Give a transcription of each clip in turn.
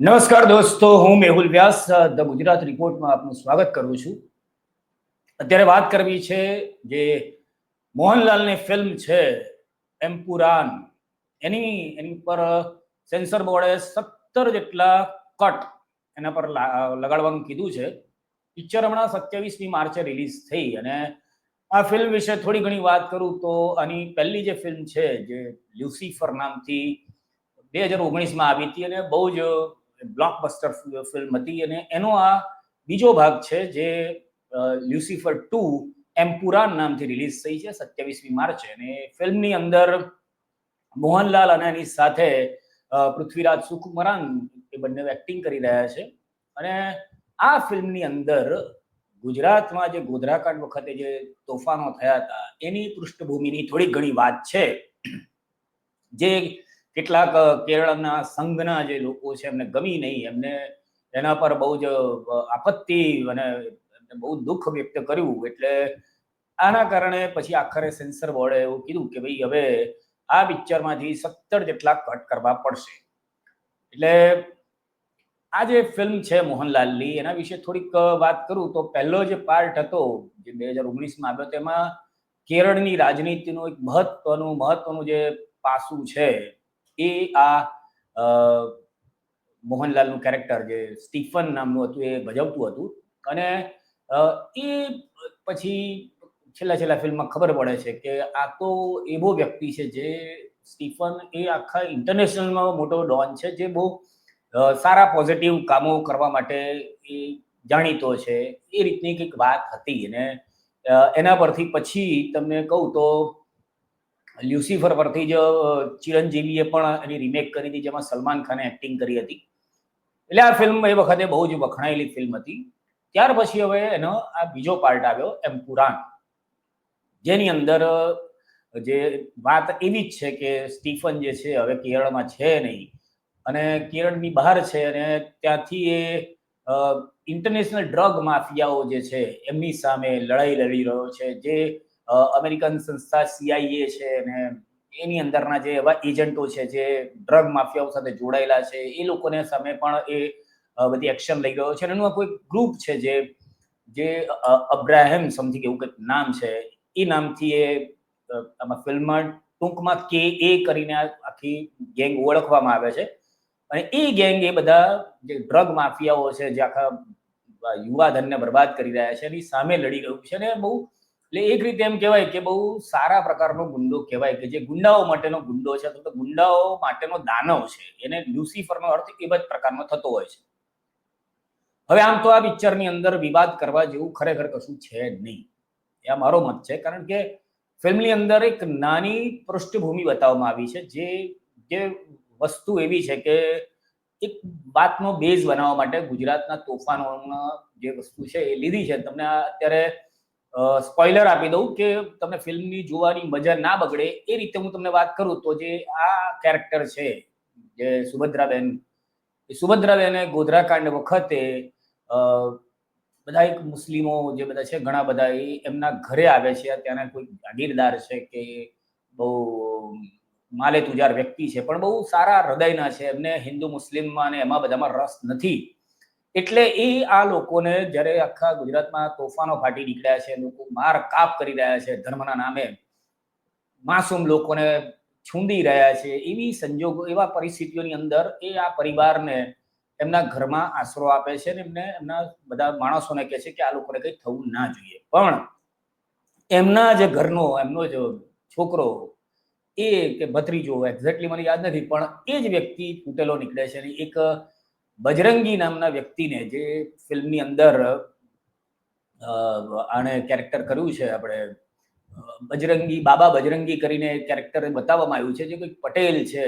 નમસ્કાર દોસ્તો, હું મેહુલ વ્યાસ, ધ ગુજરાત રિપોર્ટમાં આપનું સ્વાગત કરું છું. અત્યારે વાત કરવી છે જે મોહનલાલની ફિલ્મ છે એમ્પુરાન એની એની પર સેન્સર બોર્ડે સત્તર જેટલા કટ એના પર લગાડવાનું કીધું છે. પિક્ચર હમણાં સત્યાવીસમી માર્ચે રિલીઝ થઈ અને આ ફિલ્મ વિશે થોડી ઘણી વાત કરું તો આની પહેલી જે ફિલ્મ છે, જે લ્યુસીફર નામથી બે હજાર ઓગણીસમાં આવી હતી અને બહુ જ બ્લોકબસ્ટર ફિલ્મ હતી અને એનો આ બીજો ભાગ છે જે લ્યુસિફર ટુ એમ્પુરાન નામથી રિલીઝ થઈ છે સત્યાવીસમી માર્ચે. અને ફિલ્મની અંદર મોહનલાલ અને એની સાથે પૃથ્વીરાજ સુકુમરાન એ બંને એક્ટિંગ કરી રહ્યા છે. અને આ ફિલ્મની અંદર ગુજરાતમાં જે ગોધરાકાંડ વખતે જે તોફાનો થયા હતા, એની પૃષ્ઠભૂમિની થોડી ઘણી વાત છે. જે કેટલાક કેરળના સંઘના જે લોકો છે એમને ગમી નહીં. એમને એના પર બહુ જ આપત્તિ અને બહુ દુઃખ વ્યક્ત કર્યું. એટલે આના કારણે પછી આખરે સેન્સર બોર્ડે એવું કીધું કે ભાઈ હવે આ પિક્ચરમાંથી સત્તર જેટલા કટ કરવા પડશે. એટલે આ જે ફિલ્મ છે મોહનલાલની, એના વિશે થોડીક વાત કરું તો પહેલો જે પાર્ટ હતો, જે બે હજાર ઓગણીસમાં આવ્યો, તેમાં કેરળની રાજનીતિનું એક મહત્વનું મહત્વનું જે પાસું છે એ આ મોહનલાલનું કેરેક્ટર જે સ્ટીફન નામનું હતું એ ભજવતું હતું. અને એ પછી છેલ્લા છેલ્લા ફિલ્મમાં ખબર પડે છે કે આ તો એવો વ્યક્તિ છે જે સ્ટીફન એ આખા ઇન્ટરનેશનલમાં મોટો ડોન છે જે બહુ સારા પોઝિટિવ કામો કરવા માટે એ જાણીતો છે. એ રીતની કંઈક વાત હતી. અને એના પરથી પછી તમને કહું તો લ્યુસીફર પરથી જ ચિરંજીવીએ પણ એની રિમેક કરી હતી, જેમાં સલમાન ખાને એક્ટિંગ કરી હતી. એટલે આ ફિલ્મ એ વખતે બહુ જ વખણાયેલી ફિલ્મ હતી. ત્યાર પછી હવે એનો આ બીજો પાર્ટ આવ્યો, એમ પુરાણ. જેની અંદર જે વાત એવી જ છે કે સ્ટીફન જે છે, હવે કેરળમાં છે નહીં, અને કેરળની બહાર છે અને ત્યાંથી એ ઇન્ટરનેશનલ ડ્રગ માફિયાઓ જે છે, એમની સામે લડાઈ લડી રહ્યો છે, જે અમેરિકન સંસ્થા સીઆઈએ છે અને એની અંદરના જે એવા એજન્ટો છે, જે ડ્રગ માફિયાઓ સાથે જોડાયેલા છે, એ લોકોને સામે પણ એ બધી એક્શન લઈ રહ્યો છે. અને એનું કોઈ ગ્રુપ છે જે જે અબ્રાહેમ સમથિંગ એવું કંઈક નામ છે, એ નામથી એ આમાં ફિલ્મમાં ટૂંકમાં કે એ કરીને આખી ગેંગ ઓળખવામાં આવે છે. અને એ ગેંગ એ બધા જે ડ્રગ માફિયાઓ છે, જે આખા યુવા ધનને બરબાદ કરી રહ્યા છે, એની સામે લડી રહ્યું છે. અને બહુ એટલે એક રીતે એમ કહેવાય કે બહુ સારા પ્રકારનો ગુંડો કહેવાય કે જે ગુંડાઓ માટેનો ગુંડો છે, અથવા તો ગુંડાઓ માટેનો દાનવ છે. એને લ્યુસીફરનો અર્થ એ જ પ્રકારનો થતો હોય છે. હવે આમ તો આ પિક્ચરની અંદર વિવાદ કરવા જેવું ખરેખર કશું છે નહીં. એ આ મારો મત છે, કારણ કે ફિલ્મની અંદર એક નાની પૃષ્ઠભૂમિ બતાવવામાં આવી છે, જે જે વસ્તુ એવી છે કે એક વાતનો બેઝ બનાવવા માટે ગુજરાતના તોફાનોના જે વસ્તુ છે એ લીધી છે. તમને અત્યારે સ્પોઇલર આપી દઉં કે તમને ફિલ્મની જોવાની મજા ના બગડે એ રીતે હું તમને વાત કરું તો જે આ કેરેક્ટર છે, જે સુભદ્રાબેન, એ સુભદ્રાબેને ગોધરાકાંડ વખતે બધા એક મુસ્લિમો જે બધા છે ઘણા બધા એ એમના ઘરે આવે છે. ત્યાંના કોઈ જાગીરદાર છે કે બહુ માલે તુજાર વ્યક્તિ છે પણ બહુ સારા હૃદયના છે. એમને હિન્દુ મુસ્લિમમાં અને એમાં બધામાં રસ નથી. એટલે એ આ લોકોને જ્યારે આખા ગુજરાતમાં તોફાનો ફાટી નીકળ્યા છે, લોકો માર કાપ કરી રહ્યા છે ધર્મના નામે, માસૂમ લોકોને છૂંદી રહ્યા છે, એવી સંજોગો, એવા પરિસ્થિતિઓની અંદર એ આ પરિવારને એમના ઘરમાં આશરો આપે છે અને એમને એમના બધા માણસોને કહે છે કે આ લોકોને કંઈ થવું ના જોઈએ. પણ એમના જે ઘરનો, એમનો જ છોકરો, એ કે ભત્રીજો એક્ઝેક્ટલી મને યાદ નથી, પણ એ જ વ્યક્તિ તૂટેલો નીકળે છે એક બજરંગી નામના વ્યક્તિને જે ફિલ્મની અંદર આણે કેરેક્ટર કર્યું છે આપણે બજરંગી, બાબા બજરંગી કરીને કેરેક્ટર બતાવવામાં આવ્યું છે, જે કોઈ પટેલ છે,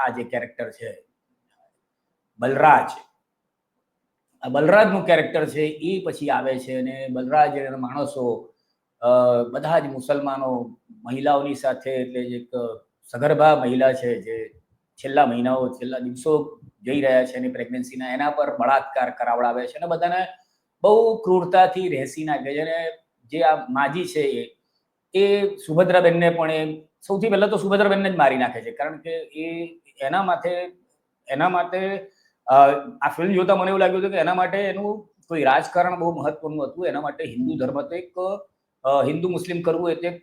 આ જે કેરેક્ટર છે, બલરાજ. આ બલરાજનું કેરેક્ટર છે એ પછી આવે છે અને બલરાજ માણસો બધા જ મુસલમાનો મહિલાઓની સાથે, એટલે એક સગર્ભા મહિલા છે, જે છેલ્લા મહિનાઓ, છેલ્લા દિવસો જઈ રહ્યા છે એની પ્રેગ્નન્સીના એના પર બળાત્કાર કરાવડાવે છે અને બધાને બહુ ક્રૂરતાથી રહેસી નાખે છે અને જે આ માજી છે એ એ સુભદ્રાબેનને પણ એ સૌથી પહેલા તો સુભદ્રાબેનને જ મારી નાખે છે. કારણ કે એ એના માથે, એના માટે આ ફિલ્મ જોતા મને એવું લાગ્યું હતું કે એના માટે એનું કોઈ રાજકારણ બહુ મહત્વનું હતું. એના માટે હિન્દુ ધર્મ તો એક હિન્દુ મુસ્લિમ કરવું એ તો એક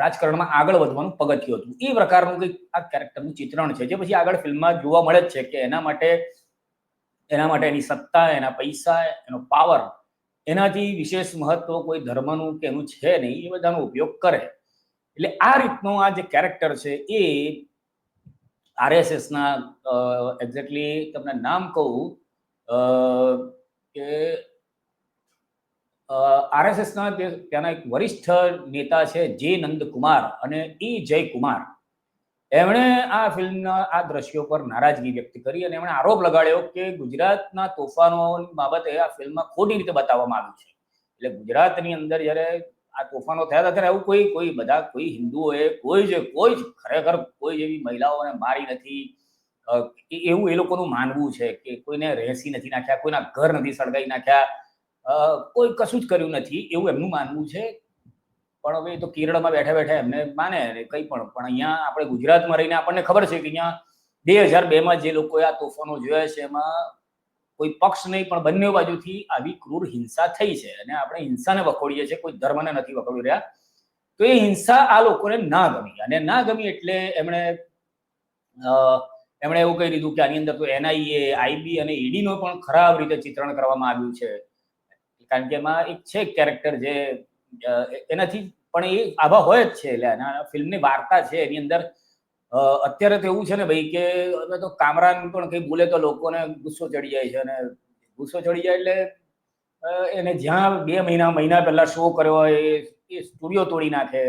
રાજકારણમાં આગળ વધવાનું પગથિયું હતું. એ પ્રકારનું કંઈક આ કેરેક્ટરનું ચિત્રણ છે જે પછી આગળ ફિલ્મમાં જોવા મળે જ છે કે એના માટે એના માટે એની સત્તા, એના પૈસા, એનો પાવર એનાથી વિશેષ મહત્વ કોઈ ધર્મનું કે એનું છે નહીં, એ બધાનો ઉપયોગ કરે. એટલે આ રીતનો આ જે કેરેક્ટર છે એ આરએસએસના એક્ઝેક્ટલી તમને નામ કહું કે આરએસએસના ત્યાંના એક વરિષ્ઠ નેતા છે જે નંદકુમાર અને ઈ જયકુમાર. એમણે આ ફિલ્મના, આ દ્રશ્યો પર નારાજગી વ્યક્ત કરી અને એમણે આરોપ લગાડ્યો કે ગુજરાતના તોફાનો બાબતે આ ફિલ્મમાં ખોટી રીતે બતાવવામાં આવ્યું છે. એટલે ગુજરાતની અંદર જ્યારે આ તોફાનો થયા હતા ત્યારે આવું કોઈ કોઈ બધા, કોઈ હિન્દુઓએ, કોઈ જ કોઈ જ ખરેખર કોઈ જેવી મહિલાઓને મારી નથી. એવું એ લોકોનું માનવું છે કે કોઈને રહેસી નથી નાખ્યા, કોઈના ઘર નથી સળગાવી નાખ્યા. કોઈ કશું જ કર્યું નથી, એવું એમનું માનવું છે. પણ હવે તો કેરળમાં બેઠા બેઠા એમને માને કંઈ પણ પણ અહીંયા આપણે ગુજરાતમાં રહીને આપણને ખબર છે કે અહીંયા બે હજાર બેમાં જે લોકોએ આ તોફાનો જોયા છે, એમાં કોઈ પક્ષ નહીં, પણ બંને બાજુથી આવી ક્રૂર હિંસા થઈ છે. અને આપણે હિંસાને વખોડીએ છીએ, કોઈ ધર્મને નથી વખોડી રહ્યા. તો એ હિંસા આ લોકોને ના ગમી. અને ના ગમી એટલે એમણે એમણે એવું કહી દીધું કે આની અંદર તો એનઆઈએ, આઈબી અને ઈડીનો પણ ખરાબ રીતે ચિત્રણ કરવામાં આવ્યું છે. કારણ કે એમાં એક છે કેરેક્ટર જે એનાથી પણ એ આભા હોય જ છે. એટલે ફિલ્મની વાર્તા છે, એની અંદર અત્યારે તો એવું છે ને ભાઈ કે હવે તો કામરાન પણ કંઈ બોલે તો લોકોને ગુસ્સો ચડી જાય છે અને ગુસ્સો ચડી જાય એટલે એને જ્યાં બે મહિના મહિના પહેલા શો કર્યો હોય, એ સ્ટુડિયો તોડી નાખે.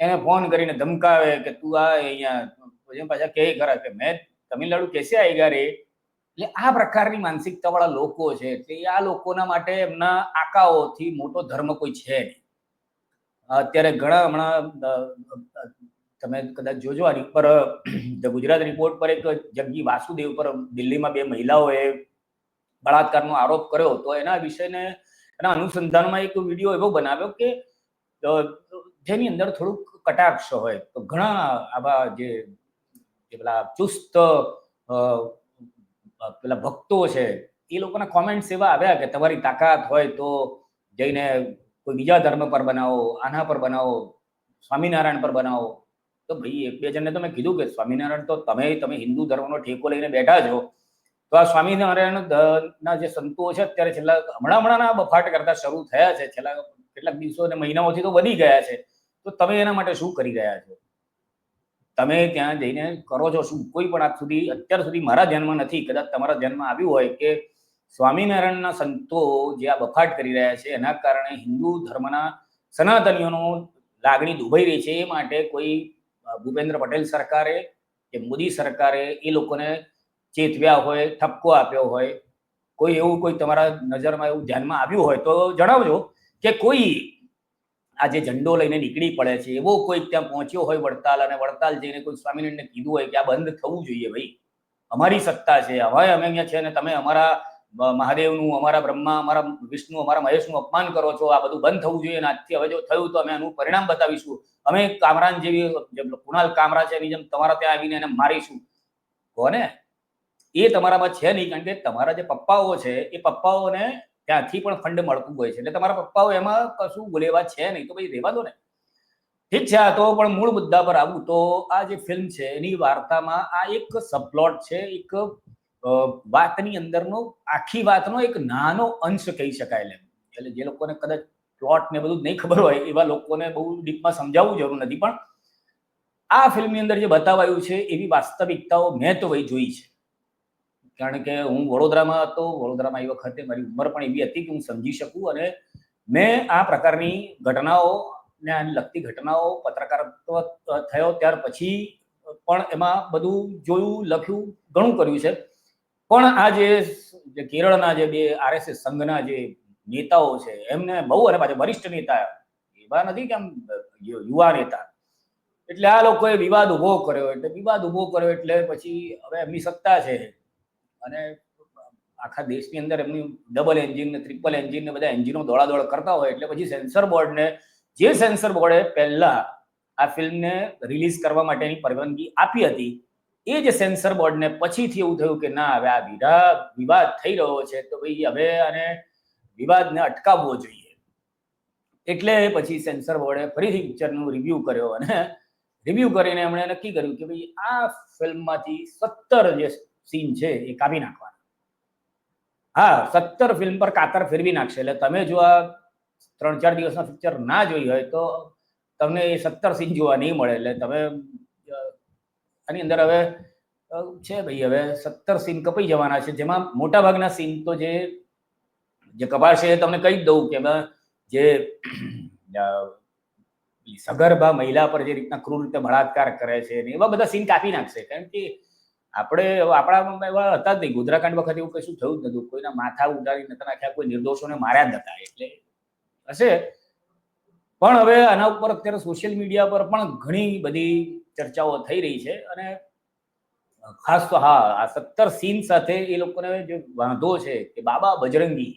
એને ફોન કરીને ધમકાવે કે તું આ અહીંયા પાછા કે ખરા? કે મેં તમિલનાડુ કેસે આવી ગયા રે? એટલે આ પ્રકારની માનસિકતા વાળા લોકો છે એટલે આ લોકોના માટે એમના આકાઓથી મોટો ધર્મ કોઈ છે નહીં. અત્યારે ઘણા હમણાં તમે કદાચ જોજો આની પર ધ ગુજરાત રિપોર્ટ પર એક જગ્ગી વાસુદેવ પર દિલ્હીમાં બે મહિલાઓએ બળાત્કારનો આરોપ કર્યો તો એના વિષયને એના અનુસંધાનમાં એક વીડિયો એવો બનાવ્યો કે જેની અંદર થોડુંક કટાક્ષ હોય. તો ઘણા આવા જે પેલા ચુસ્ત પેલા ભક્તો છે, એ લોકોના કોમેન્ટ્સ એવા આવ્યા કે તમારી તાકાત હોય તો જઈને કોઈ બીજા ધર્મ પર બનાવો, આના પર બનાવો, સ્વામિનારાયણ પર બનાવો. તો ભાઈ એક બે જણને તમે કીધું કે સ્વામિનારાયણ તો તમે તમે હિન્દુ ધર્મનો ઠેકો લઈને બેઠા છો, તો આ સ્વામિનારાયણ ના જે સંતો છે અત્યારે છેલ્લા, હમણાં હમણાંના બફાટ કરતા શરૂ થયા છે, છેલ્લા કેટલાક દિવસો અને મહિનાઓથી તો વધી ગયા છે. તો તમે એના માટે શું કરી રહ્યા છો? તમે ત્યાં જઈને કરો છો શું? કોઈ પણ આજ સુધી, અત્યાર સુધી મારા ધ્યાનમાં નથી, કદાચ તમારા ધ્યાનમાં આવ્યું હોય કે સ્વામિનારાયણના સંતો જે આ બફાટ કરી રહ્યા છે, એના કારણે હિન્દુ ધર્મના સનાતનીઓનો લાગણી દુભાઈ રહી છે. એ માટે કોઈ ભૂપેન્દ્ર પટેલ સરકારે કે મોદી સરકારે એ લોકોને ચેતવ્યા હોય, ઠપકો આપ્યો હોય, કોઈ એવું કોઈ તમારા નજરમાં એવું ધ્યાનમાં આવ્યું હોય તો જણાવજો કે કોઈ આ જે ઝંડો લઈને નીકળી પડે છે, એવો કોઈ ત્યાં પહોંચ્યો હોય વડતાલ અને વડતાલ જઈને કોઈ સ્વામિનારાયણને કીધું હોય કે આ બંધ થવું જોઈએ ભાઈ. અમારી સત્તા છે. હવે અમે અહીંયા છે અને તમે અમારા મહાદેવનું, અમારા બ્રહ્મા, અમારા વિષ્ણુ, અમારા મહેશનું અપમાન કરો છો. આ બધું બંધ થવું જોઈએ અને આજથી હવે જો થયું તો અમે એનું પરિણામ બતાવીશું. અમે કામરાન જેવી કુણાલ કામરા છે એની જેમ તમારા ત્યાં આવીને એને મારીશું. કોને? એ તમારામાં છે નહીં. કારણ કે તમારા જે પપ્પાઓ છે, એ પપ્પાઓને ત્યાંથી પણ ફંડ મળતું હોય છે. એટલે તમારા પપ્પાઓ એમાં કશું બોલેવા છે નહીં. તો ભાઈ રહેવા દો ને. ઠીક છે તો પણ મૂળ મુદ્દા પર આવું. તો આ જે ફિલ્મ છે, એની વાર્તામાં આ એક સબપ્લોટ છે, એક વાતની અંદરનો, આખી વાતનો એક નાનો અંશ કહી શકાય એટલે જે લોકોને કદાચ પ્લોટ ને બધું નહીં ખબર હોય, એવા લોકોને બહુ ડીપમાં સમજાવવું જરૂર નથી. પણ આ ફિલ્મની અંદર જે બતાવાયું છે, એવી વાસ્તવિકતાઓ મેં તો ભાઈ જોઈ છે. કારણ કે હું વડોદરામાં હતો, વડોદરામાં એ વખતે મારી ઉંમર પણ એવી હતી કે હું સમજી શકું અને મેં આ પ્રકારની ઘટનાઓ ને આને લગતી ઘટનાઓ પત્રકારત્વ થયો ત્યાર પછી પણ એમાં બધું જોયું, લખ્યું, ઘણું કર્યું છે. પણ આ જે કેરળના જે બે આરએસએસ સંઘના જે નેતાઓ છે, એમને બહુ અને પાછા વરિષ્ઠ નેતા એવા નથી કે આમ યુવા નેતા. એટલે આ લોકોએ વિવાદ ઊભો કર્યો, એટલે વિવાદ ઊભો કર્યો એટલે પછી હવે એમની સત્તા છે. અને આખા દેશની અંદર એમની ડબલ એન્જિન ને ટ્રિપલ એન્જિન ને બધા એન્જિનો દોડાદોડ કરતા હોય એટલે પછી સેન્સર બોર્ડને જે સેન્સર બોર્ડે પહેલા આ ફિલ્મને રિલીઝ કરવા માટેની પરવાનગી આપી હતી, એ જે સેન્સર બોર્ડને પછીથી એવું થયું કે ના, હવે આ વિધા વિવાદ થઈ રહ્યો છે, તો ભાઈ હવે આને વિવાદને અટકાવવો જોઈએ. એટલે પછી સેન્સર બોર્ડે ફરીથી પિક્ચરનું રિવ્યુ કર્યો અને રિવ્યુ કરીને એમણે નક્કી કર્યું કે ભાઈ આ ફિલ્મમાંથી સત્તર જે સીન છે એ કાપી નાખવાના. હા, સત્તર ફિલ્મ પર કાતર ફેરવી નાખશે. એટલે તમે જો આ ત્રણ ચાર દિવસના પિક્ચર ના જોઈ હોય તો તમને એ સત્તર સીન જોવા નહીં મળે. એટલે તમે આની અંદર હવે છે ભાઈ હવે સત્તર સીન કપાઈ જવાના છે. જેમાં મોટા ભાગના સીન તો જે જે કપાશે એ તમને કહી જ દઉં કે જે સગર્ભા મહિલા પર જે રીતના ક્રૂર રીતે બળાત્કાર કરે છે એવા બધા સીન કાપી નાખશે. કારણ કે આપણે આપણા એવા હતા જ નહીં. ગોધરાકાંડ વખતે એવું કશું થયું જ નતું કોઈના માથા ઉડાડી નતા નાખ્યા કોઈ નિર્દોષોને માર્યા જ નતા એટલે હશે. પણ હવે આના ઉપર અત્યારે સોશિયલ મીડિયા પર પણ ઘણી બધી ચર્ચાઓ થઈ રહી છે. અને ખાસ તો હા, આ સત્તર સીન સાથે એ લોકોને જે વાંધો છે કે બાબા બજરંગી,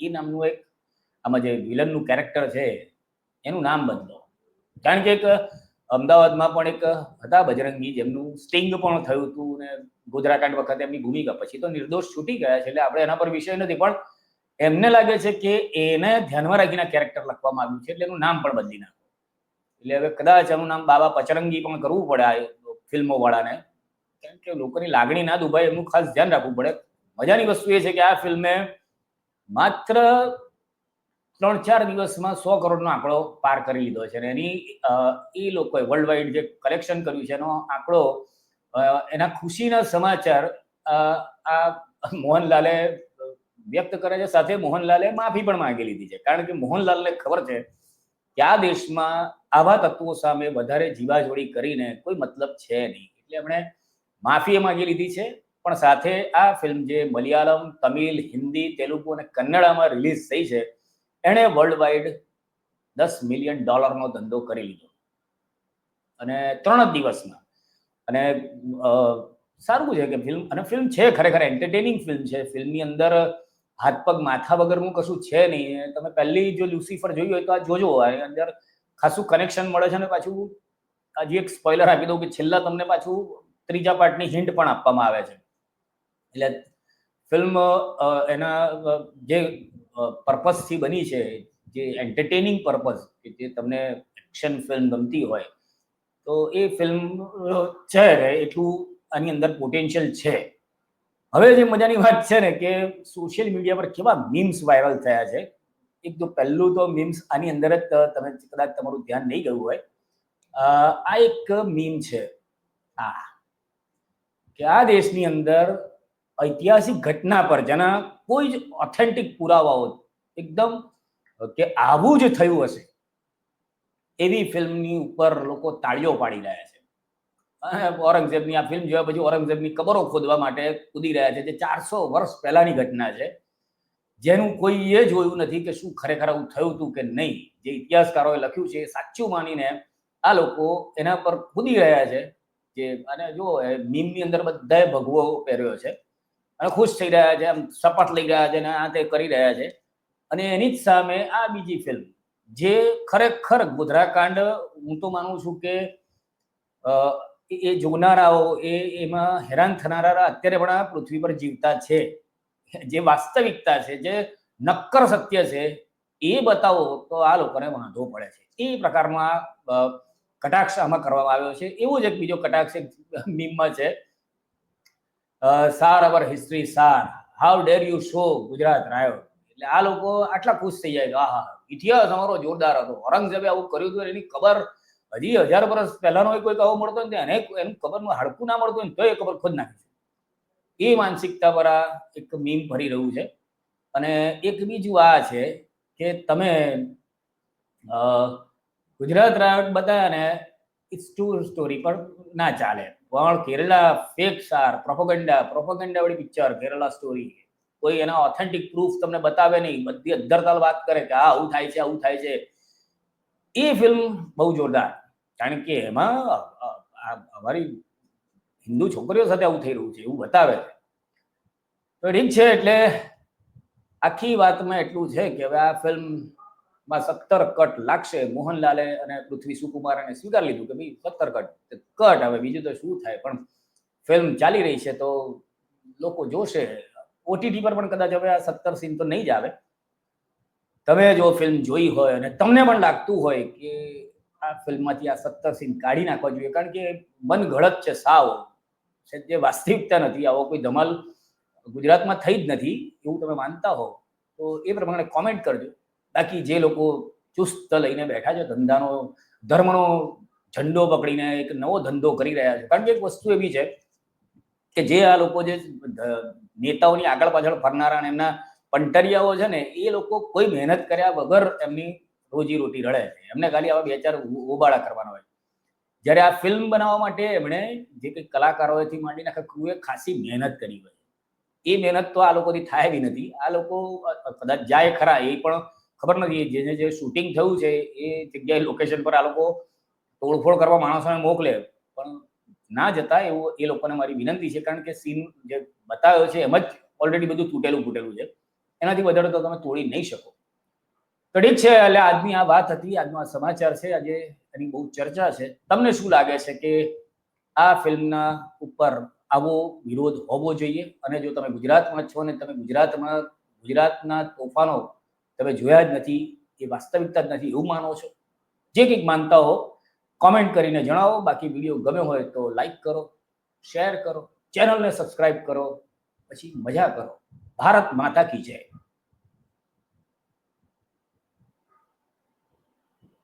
એ નામનું એક આમાં જે વિલનનું કેરેક્ટર છે, એનું નામ બદલો. કારણ કે એક અમદાવાદમાં પણ એક હતા બજરંગી, જેમનું સ્ટિંગ પણ થયું હતું ને ગોધરાકાંડ વખતે એમની ભૂમિકા. પછી તો નિર્દોષ છૂટી ગયા છે એટલે આપણે એના પર વિષય નથી. પણ એમને લાગે છે કે એને ધ્યાનમાં રાખીને કેરેક્ટર લખવામાં આવ્યું છે એટલે એનું નામ પણ બદલી નાખ્યું એટલે હવે કદાચ એનું નામ બાબા પચરંગી પણ કરવું પડે આ ફિલ્મો વાળાને કારણ કે લોકોની લાગણી ના દુભાઈ એમનું ખાસ ધ્યાન રાખવું પડે. મજાની વસ્તુ એ છે કે આ ફિલ્મે માત્ર ત્રણ ચાર દિવસમાં સો કરોડનો આંકડો પાર કરી લીધો છે. અને એની એ લોકોએ વર્લ્ડ વાઇડ જે કલેક્શન કર્યું છે એનો આંકડો એના ખુશીના સમાચાર આ મોહનલાલે વ્યક્ત કરે છે. સાથે મોહનલાલે માફી પણ માંગી લીધી છે. કારણ કે મોહનલાલને ખબર છે કે આ દેશમાં આવા તત્વો સામે વધારે જીવાજોડી કરીને કોઈ મતલબ છે નહીં. એટલે એમણે માફી માંગી લીધી છે. પણ સાથે આ ફિલ્મ જે મલયાલમ, તમિલ, હિન્દી, તેલુગુ અને કન્નડામાં રિલીઝ થઈ છે એણે વર્લ્ડ વાઇડ દસ મિલિયન ડોલરનો ધંધો કરી લીધો. અને ત્રણ જ દિવસમાં. અને સારું છે કે ફિલ્મ અને ફિલ્મ છે, ખરેખર એન્ટરટેનિંગ ફિલ્મ છે. ફિલ્મની અંદર હાથ પગ માથા વગરનું કશું છે નહીં. તમે પહેલી જો લ્યુસીફર જોયું હોય તો આ જોજો. આની અંદર ખાસું કનેક્શન મળે છે અને પાછું. હજી એક સ્પોઇલર આપી દઉં કે છેલ્લા તમને પાછું ત્રીજા પાર્ટની હિન્ટ પણ આપવામાં આવે છે. એટલે ફિલ્મ એના જે પર્પઝથી બની છે, જે એન્ટરટેનિંગ પર્પઝ કે જે તમને એક્શન ફિલ્મ ગમતી હોય, તો એ ફિલ્મ છે એટલું આની અંદર પોટેન્શિયલ છે. હવે જે મજાની વાત છે ને કે સોશિયલ મીડિયા પર કેવા મીમ્સ વાયરલ થયા છે, એક તો પહેલું તો મીમ્સ આની અંદર જ તમે કદાચ તમારું ધ્યાન નહીં ગયું હોય. આ એક મીમ છે. આ કે આ દેશની અંદર ઐતિહાસિક ઘટના પર, જેના કોઈ જ ઓથેન્ટિક પુરાવાઓ એકદમ કે આવું જ થયું હશે, એવી ફિલ્મની ઉપર લોકો તાળીઓ પાડી રહ્યા છે. ઔરંગઝેબની આ ફિલ્મ જોયા પછી ઔરંગઝેબની કબરો ખોદવા માટે કૂદી રહ્યા છે, જે ચારસો વર્ષ પહેલાની ઘટના છે. જેનું કોઈએ જોયું નથી કે શું ખરેખર આવું થયું હતું કે નહીં. જે ઇતિહાસકારોએ લખ્યું છે એ સાચું માનીને આ લોકો એના પર કૂદી રહ્યા છે. જે, અને જો મીમની અંદર બધાએ ભગવો પહેર્યો છે. અને ખુશ થઈ રહ્યા છે, આમ શપથ લઈ રહ્યા છે અને આ તે કરી રહ્યા છે. અને એની જ સામે આ બીજી ફિલ્મ જે ખરેખર ગોધરાકાંડ, હું તો માનું છું કે એ જોનારાઓ એ એમાં હેરાન થનારા અત્યારે પણ આ પૃથ્વી પર જીવતા છે. જે વાસ્તવિકતા છે, જે નક્કર સત્ય છે, એ બતાવો તો આ લોકોને વાંધો પડે છે. એ પ્રકારમાં કટાક્ષ આમાં કરવામાં આવ્યો છે. એવો જ એક બીજો કટાક્ષ, એક મીમમાં છે. Sir our history, sir. How dare you show Gujarat રાયો? એટલે આ લોકો આટલા ખુશ થઈ જાય. આહા, ઇતિહાસ અમારો જોરદાર હતો. ઔરંગઝેબે આવું કર્યું હતું, એની ખબર હજી હજાર વર્ષ પહેલાનો કોઈ આવો મળતો હોય એને એનું ખબરનું હાડકું ના મળતું હોય તો એ ખબર ખોદ નાખી એ માનસિકતા પર આ એક મીમ ભરી રહ્યું છે. અને એક બીજું આ છે કે તમે ગુજરાત રાયટ બતાવ્યા ને ઇટ્સ ટુ સ્ટોરી પણ ના ચાલે. પણ કેરલા ફેક સાર પ્રોપોગેન્ડા પ્રોપોગેન્ડા વાળી પિક્ચર કેરલા સ્ટોરી કોઈ એના ઓથેન્ટિક પ્રૂફ તમને બતાવે નહીં. બધી અધરતાલ વાત કરે કે આ આવું થાય છે, આવું થાય છે. એ ફિલ્મ બહુ જોરદાર. કારણ કે એમાં અમારી હિન્દુ છોકરીઓ સાથે આવું થઈ રહ્યું છે, એવું બતાવે છે. તો ઠીક છે, એટલે આખી વાતમાં એટલું છે કે હવે આ ફિલ્મમાં સત્તર કટ લાગશે. મોહનલાલે અને પૃથ્વી સુકુમાર એને સ્વીકાર લીધું કે ભાઈ સત્તર કટ. કટ હવે બીજું તો શું થાય? પણ ફિલ્મ ચાલી રહી છે તો લોકો જોશે. ઓટીટી પર પણ કદાચ હવે આ સત્તર સીન તો નહીં જ આવે. તમે જો ફિલ્મ જોઈ હોય અને તમને પણ લાગતું હોય કે આ ફિલ્મમાંથી આ સત્તર સીન કાઢી નાખવા જોઈએ, કારણ કે મન છે સાવ. છે જે વાસ્તવિકતા નથી, આવો કોઈ ધમાલ ગુજરાતમાં થઈ જ નથી એવું તમે માનતા હો. તો એ પ્રમાણે કોમેન્ટ કરજો. બાકી જે લોકો ચુસ્ત લઈને બેઠા છે, ધંધાનો, ધર્મનો ઝંડો પકડીને એક નવો ધંધો કરી રહ્યા છે. કારણ કે એક વસ્તુ એવી છે કે જે આ લોકો જે નેતાઓની આગળ પાછળ ફરનારા અને એમના પંટરિયાઓ છે ને, એ લોકો કોઈ મહેનત કર્યા વગર એમની રોજી રોટી રળે છે. એમને ખાલી આવા બે ચાર ઉબાળા કરવાના હોય. જ્યારે આ ફિલ્મ બનાવવા માટે એમણે જે કંઈ કલાકારોથી માંડીને આખા ક્રૂએ ખાસી મહેનત કરી હોય. એ મહેનત તો આ લોકોથી થાય બી નથી. આ લોકો કદાચ જાય ખરા એ પણ ખબર નથી જેને જે શૂટિંગ થયું છે, એ જગ્યાએ લોકેશન પર આ લોકો તોડફોડ કરવા માણસોને મોકલે. પણ ના જતા એવું એ લોકોને મારી વિનંતી છે, કારણ કે સીન જે બતાવ્યો છે, એમ જ ઓલરેડી બધું તૂટેલું ફૂટેલું છે. એનાથી વધારે તો તમે તોડી નહીં શકો. તો ઠીક છે, એટલે આજની આ વાત હતી, આજનો આ સમાચાર છે, આજે એની બહુ ચર્ચા છે. તમને શું લાગે છે કે આ ફિલ્મના ઉપર આવો વિરોધ હોવો જોઈએ? અને જો તમે ગુજરાતમાં છો ને તમે ગુજરાતમાં ગુજરાતના તોફાનો તમે જોયા જ નથી, એ વાસ્તવિકતા જ નથી, એવું માનો છો? જે કંઈક માનતા હો કોમેન્ટ કરીને જણાવો. બાકી વીડિયો ગમ્યો હોય તો લાઈક કરો શેર કરો ચેનલને સબસ્ક્રાઈબ કરો, પછી મજા કરો. ભારત માતા કી જય.